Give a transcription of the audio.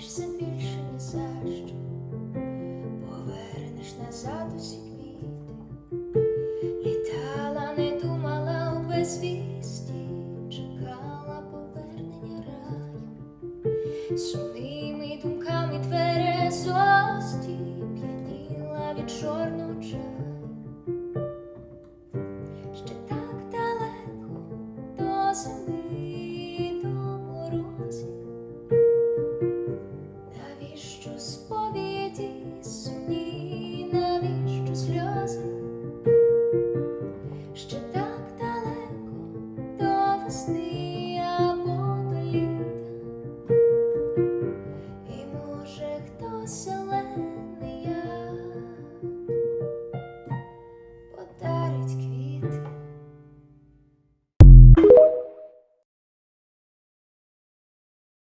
змінишся більше ні за що, повернеш назад усі квіти, літала, не думала у безвісті, чекала повернення раю, сумними думками тверезості п'яніла від чорного чаю. Ще так далеко до землі. Sleep.